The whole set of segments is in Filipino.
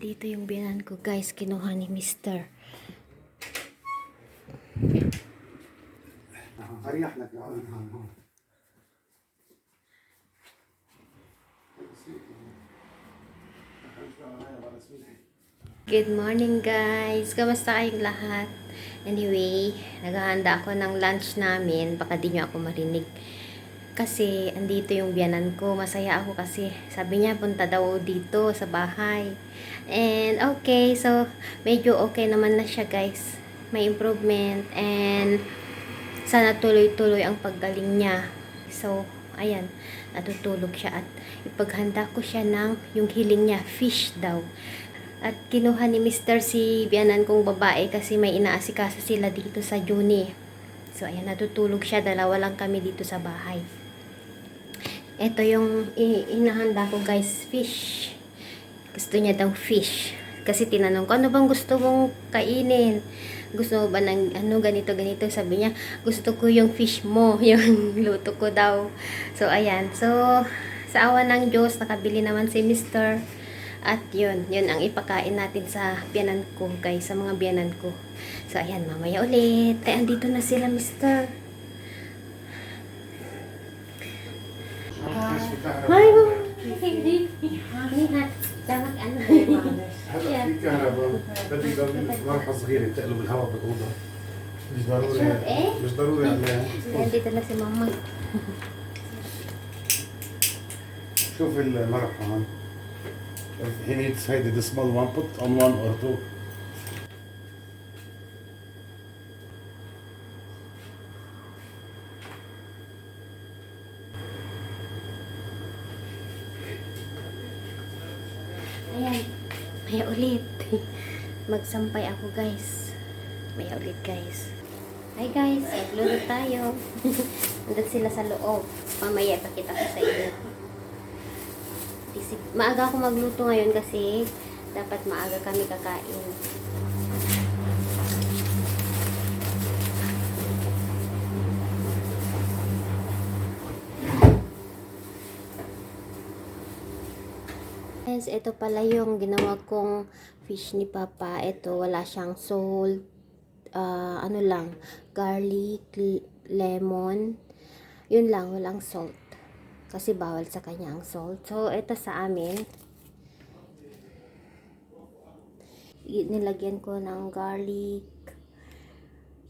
Dito yung binan ko guys, kinuha ni Mister. اريح لك آه. Good morning guys! Kamusta kayong lahat? Anyway, naghahanda ako ng lunch namin. Baka di nyo ako marinig. Kasi, andito yung biyanan ko. Masaya ako kasi sabi niya punta daw dito sa bahay. And, okay. So, medyo okay naman na siya guys. May improvement. And, sana tuloy-tuloy ang paggaling niya. So, ayan. Natutulog siya at ipaghanda ko siya ng yung hiling niya, fish daw. At kinuha ni Mr. si biyanan kong babae kasi may inaasikaso sila dito sa Juni. So, ayan, natutulog siya. Dalawa lang kami dito sa bahay. Ito yung inahanda ko guys, fish. Gusto niya daw fish. Kasi tinanong ko, ano bang gusto mong kainin? Gusto mo ba ng ano, ganito, ganito? Sabi niya, gusto ko yung fish mo, yung luto ko daw. So, ayan. So, sa awa ng Diyos, nakabili naman si Mr. At yun, yun ang ipakain natin sa biyanan ko, guys, sa mga biyanan ko. So, ayan, mamaya ulit. Ay, andito na sila, Mr. هلا في كهرباء مرحله صغيره الهواء مش ضروري؟ مش ضروري. شوف المرحله هون هيدي the small one put on one or Ayan. Maya ulit. Magsampay ako, guys. Maya ulit, guys. Hi, guys. Magluto tayo. Nandun sila sa loob. Mamaya, pakita ko sa inyo. Maaga ako magluto ngayon kasi dapat maaga kami kakain. Guys, ito pala yung ginawa kong fish ni Papa. Ito, wala siyang salt. ah, ano lang, garlic, lemon. Yun lang, walang salt. Kasi bawal sa kanya ang salt. So, ito sa amin. Nilagyan ko ng garlic,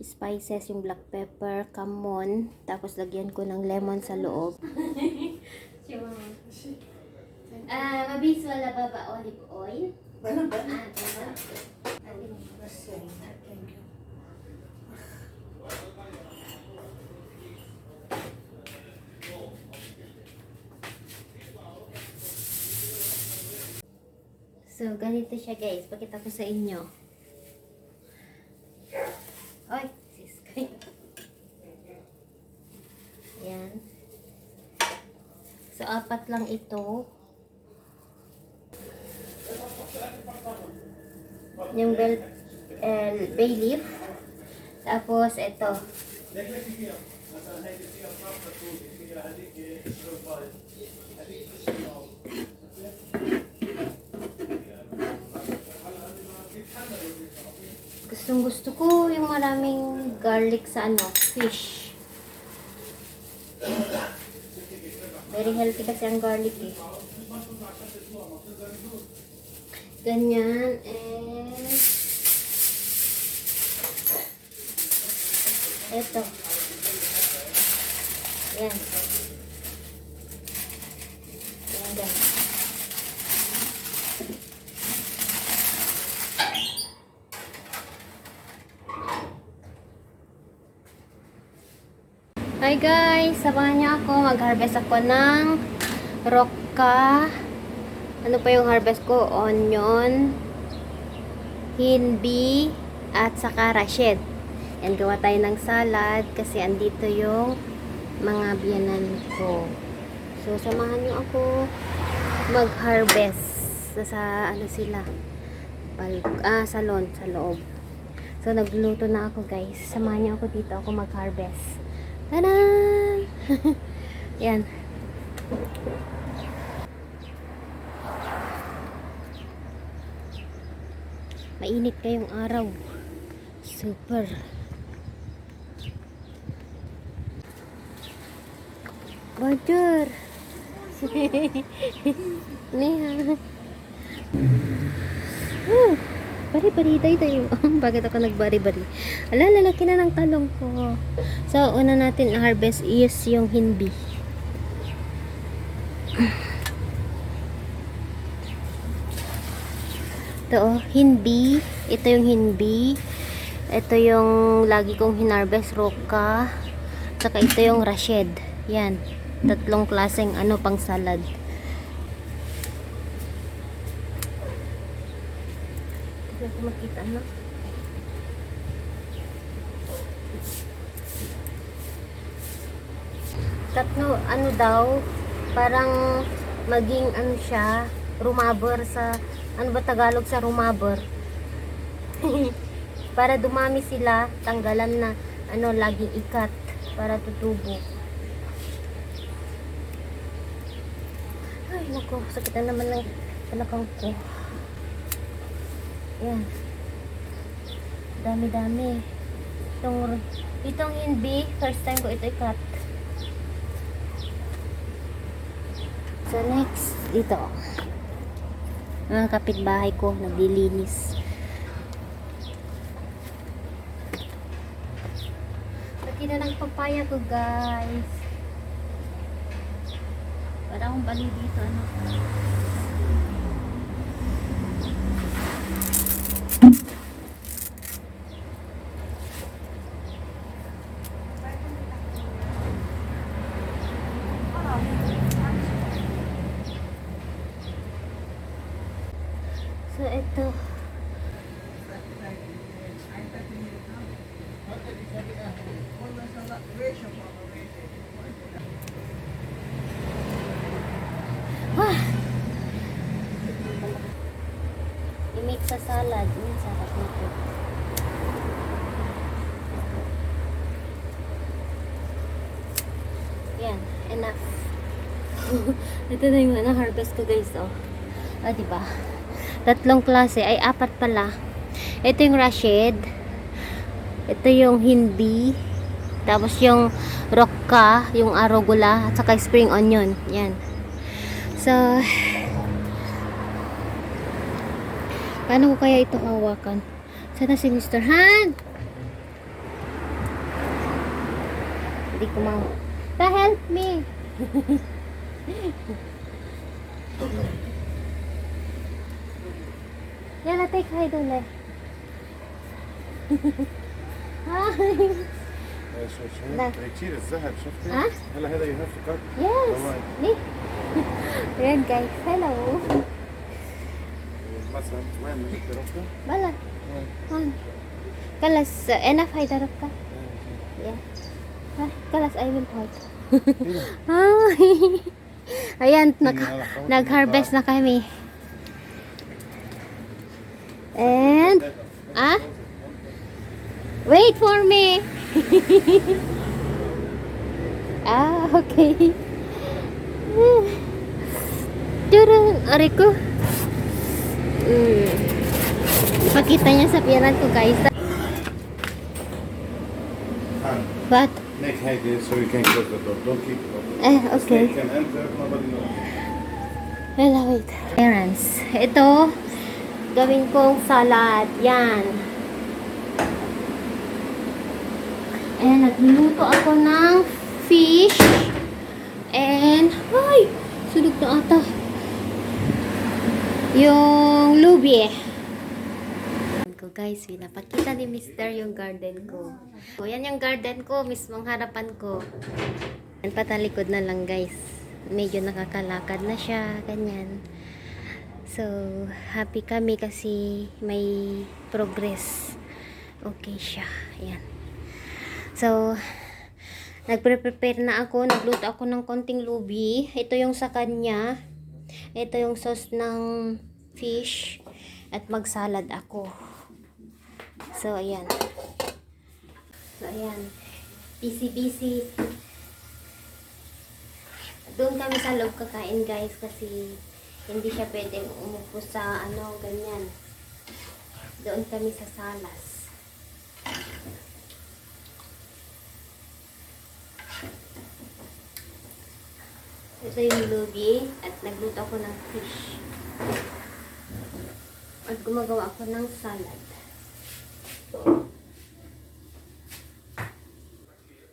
spices, yung black pepper, kamon. Tapos, lagyan ko ng lemon sa loob. Ah, mabis wala ba ba olive oil? Bueno, Ah, diba? thank you. So, ganito siya guys. Pakita ko sa inyo. Oy, sis. Yan. So, apat lang ito. Yung bell, eh, bay leaf. Tapos, ito. Gustong gusto ko yung maraming garlic sa ano, fish. Very healthy kasi ang garlic eh. Ganyan and eto. Yan. Yan, ganyan. Hi guys! Samahan niyo ako. Mag-harvest ako ng roka. Ano pa yung harvest ko? Onion, hinbi, at saka rashid. Yan, gawa tayo ng salad kasi andito yung mga biyanan ko. So, samahan niyo ako mag-harvest. Sa, ano sila? Pal ah, salon, sa loob. So, nagluluto na ako guys. Samahan niyo ako dito ako mag-harvest. Tada! Yan. Mainit kayong araw. Super. Bonjour. Niha. Hmm. Bari-bari tayo tayo. Bakit ako nagbari-bari? Ala, lalaki na ng talong ko. So, una natin harvest is yung hindi. Ito oh, hindi. Ito yung hindi. Ito yung lagi kong hinarvest roka. Saka ito yung rashed. Yan. Tatlong klaseng ano pang salad. Tignan ko makita no. Tatlo, ano daw, parang maging ano siya, rumabor sa, ano ba Tagalog sa rumabor? para dumami sila, tanggalan na, ano, laging ikat, para tutubo. Ay, naku, sakit na naman ng talakang ko. Yan. Dami-dami. Itong, itong hindi, first time ko ito ikat. So next, dito. Ang kapitbahay ko, naglilinis. Laki na ng papaya ko, guys. Para akong bali dito, ano. So, ito. Ah! I-mix sa salad. Yun, sarap nito. Yan, enough. ito na yung ano, harvest ko guys, oh. Ah, di ba? Tatlong klase, ay apat pala. Ito yung Rashid. Ito yung Hindi. Tapos yung roka, yung arugula, at saka spring onion. Yan. So, paano ko kaya ito hawakan? Sana si Mr. Han! Hindi ko ma... Pa, help me! Yala, take hide ulit. Hi! لا. كتير الذهب شفتي؟ ها؟ هلا هذا يو هاف تو كات yes ليه Ayan guys, hello مثلا وين جبت رفته؟ بلا هون كلاس enough هاي ضربك yeah Ha, kalas I will hold Hi Ayan, nag, nag-harvest na kami And Ah? Wait for me Ah, okay Turun, ari ko Mm. Ipakita niya sa piyanan ko guys What? Make hide so you can close the door. Don't keep it open. Eh, okay snake can enter, nobody knows. Wala, wait. Parents, ito, gawin kong salad. Yan. Ayan, nagluluto ako ng fish. And, ay, sunog na ata. Yung lubi. ko guys, pinapakita ni Mister yung garden ko. O, yan yung garden ko, mismong harapan ko. Yan patalikod na lang guys. Medyo nakakalakad na siya, ganyan. So, happy kami kasi may progress. Okay siya. Ayan. So, nagpre-prepare na ako. Nagluto ako ng konting lubi. Ito yung sa kanya. Ito yung sauce ng fish. At magsalad ako. So, ayan. So, ayan. Busy-busy. Doon kami sa loob kakain guys kasi hindi siya pwedeng umupo sa ano, ganyan. Doon kami sa salas. Ito yung lubi at nagluto ako ng fish. At gumagawa ako ng salad.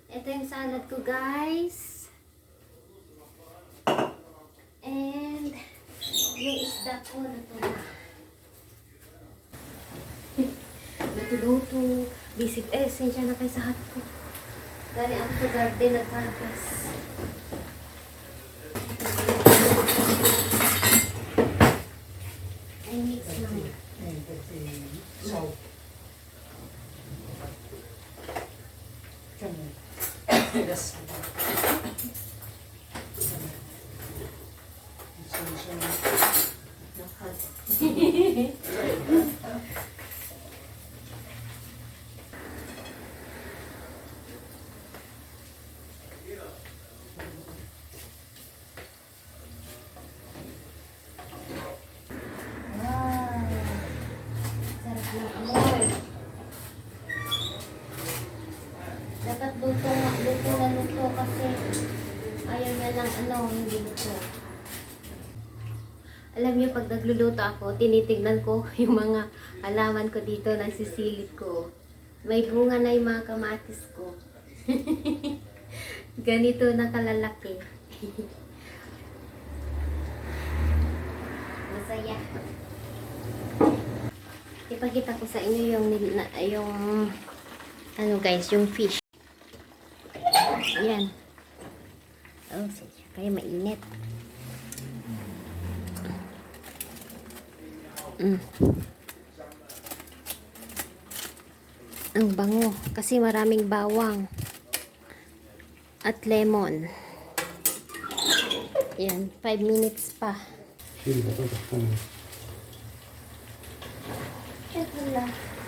Ito yung salad ko guys. And yung isda ko luto na. Luto-luto. Bisip eh, sensya na kayo sa hat ko. Dali ako sa garden nagkargas. Ay, mix lang. Wow! Sarap ng amoy. Dapat luto, luto na luto kasi ayaw niya ng ano, hindi luto. Alam niyo, pag nagluluto ako, tinitignan ko yung mga halaman ko dito, nagsisilip ko. May bunga na yung mga kamatis ko. Ganito na kalalaki. Masaya. Ipakita ko sa inyo yung yung ano guys, yung fish. Ayan. Oh. Kaya mainit. Mm. Ang bango kasi maraming bawang at lemon. Yan, 5 minutes pa.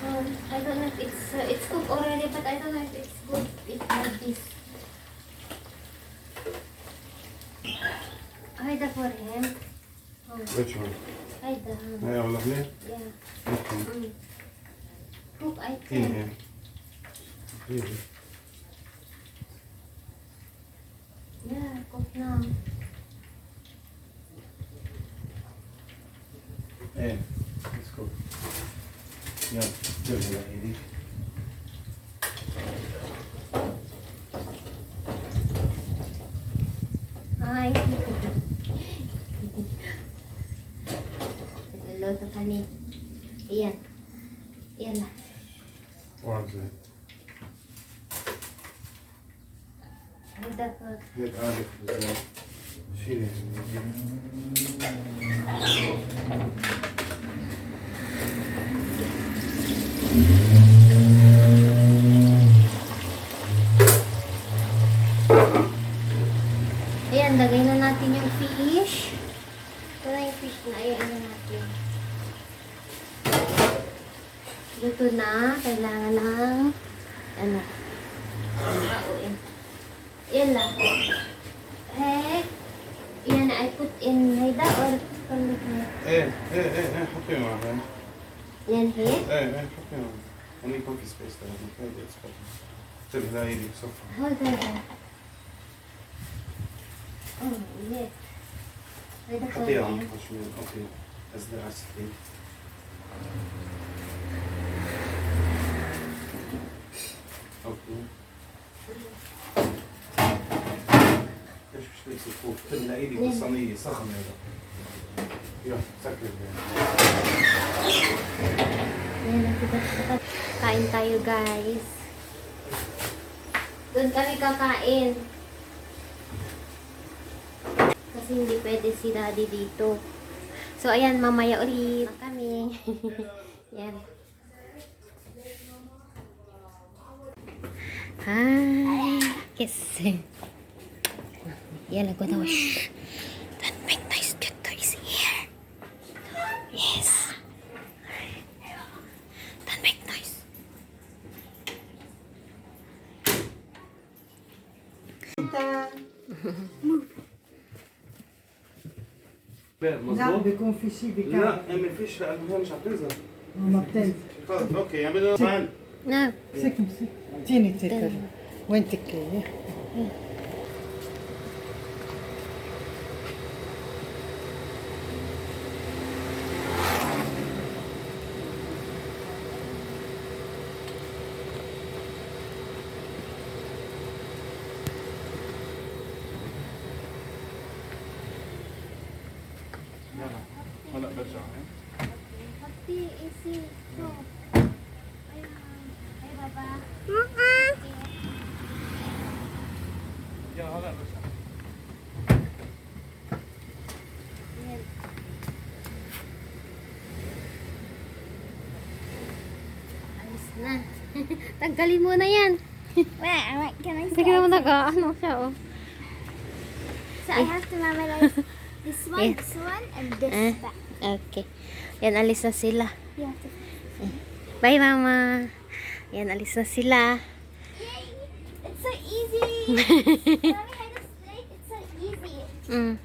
Um, I don't know if it's uh, it's cooked already, but I don't know if it's good if like this. Hide that for him. Oh. Which one? Ja, wat nog meer? Ja. Okay. Mm. Goed uitkijken. Ja. Ja, eh nou. Ja, dat is goed. Dat is Nagluluto ايه ايه ايه ايه حطيه معها Yan hit. ايه ايه حطيه معها خليه يكون في سبيس ترى هذا يسقط تبي لا ايديك صفر Hold on. Oh, yes. Haida for حطيه عم him. شوي اوكي ازدع على السكين اوكي Neyse bu tırnağı iyi değil, sana iyi, sakmıyor da. Yok, sakmıyor. Kain tayo guys. Doon kami kakain. Kasi hindi pwede si daddy dito. So ayan, mamaya ulit kami. yan. Hi. Kiss. Yan, nagwa daw. Shh. Don't make noise. Good toys here. Yes. Don't make noise. بير لا مظبوط بيكون في شيء بكعب لا ما فيش لانه هي مش حتنزل ما بتنزل خلص اوكي اعمل تعال Na, امسك امسك اعطيني تيكر وين تكلي Na. Tanggalin mo na yan. Wait, wait, can I Sige naman nag ano siya, oh. So I have to memorize this one, Yeah. this one, and this Eh. back. Okay. Yan, alis na sila. To. Bye, mama. Yan, alis na sila. Yay! It's so easy. Mommy to say it's so easy. Mm.